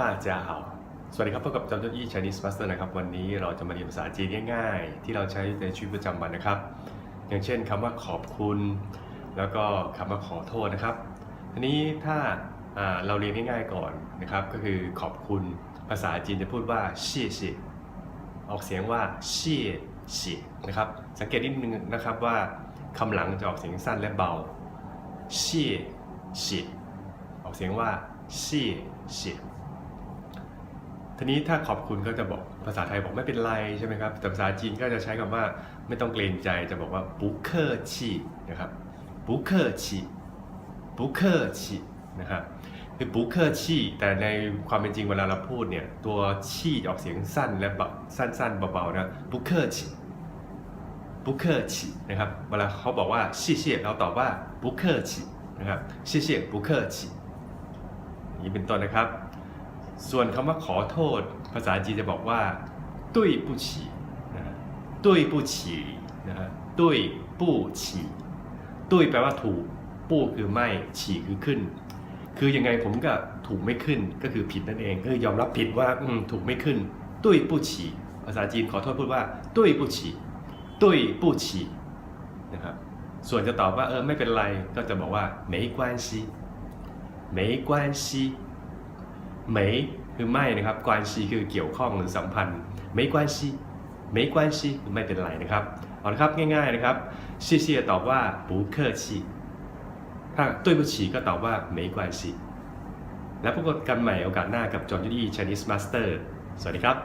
ต้าจ้าสวัสดีครับพบกับจอมยอดยี่ Chinese Master นะครับ วันนี้เราจะมาเรียนภาษาจีนง่ายๆ ที่เราใช้ในชีวิตประจำวันนะครับ อย่างเช่นคำว่าขอบคุณ แล้วก็คำว่าขอโทษนะครับทีนี้ถ้าเราเรียนง่ายๆก่อนนะครับ ก็คือขอบคุณภาษาจีนจะพูดว่าเชี่ยเชี่ยออกเสียงว่าเชี่ยเชี่ยนะครับ สังเกตนิดนึงนะครับว่าคำหลังจะออกเสียงสั้นและเบาเชี่ยเชี่ยออกเสียงว่าเชี่ยเชี่ย ทีนี้ถ้าขอบคุณก็จะบอกภาษาไทยบอกไม่เป็นไรใช่ไหมครับ แต่ภาษาจีนก็จะใช้คำว่าไม่ต้องเกรงใจจะบอกว่าบุเคอร์ชีนะครับบุเคอร์ชีบุเคอร์ชีนะครับคือบุเคอร์ชีแต่ในความเป็นจริงเวลาเราพูดเนี่ยตัวชีออกเสียงสั้นและแบบสั้นๆเบาๆนะบุเคอร์ชีบุเคอร์ชีนะครับเวลาเขาบอกว่าชีเชียเราตอบว่าบุเคอร์ชีนะครับชีเชียบุเคอร์ชีนี้เป็นต้นนะครับ ส่วนคำว่าขอโทษ ภาษาจีนจะบอกว่าตุ้ปูฉีนะตุ้ปูฉีนะฮะตุ้ปูฉีตุ้แปลว่าถูกปู้คือไม่ฉี่คือขึ้น คือยังไงผมก็ถูกไม่ขึ้นก็คือผิดนั่นเองก็ยอมรับผิดว่าถูกไม่ขึ้น ตุ้ปูฉีภาษาจีนขอโทษพูดว่า ตุ้ยปูฉีตุ้ปูฉีนะครับส่วนจะตอบว่าเออไม่เป็นไรก็จะบอกว่าไม่กวนซีไม่กวนซี ไม่คือไม่นะครับกวนชีคือเกี่ยวข้องหรือสัมพันธ์ไม่กวนชีไม่กวนชีไม่เป็นไรนะครับ เอาละครับง่ายๆนะครับชีเชียตอบว่าปูเคอถ้า对不起ก็ตอบว่า没关系แล้วพบกันใหม่โอกาสหน้ากับจอห์นยูดี้ชนิสมาสเตอร์สวัสดีครับ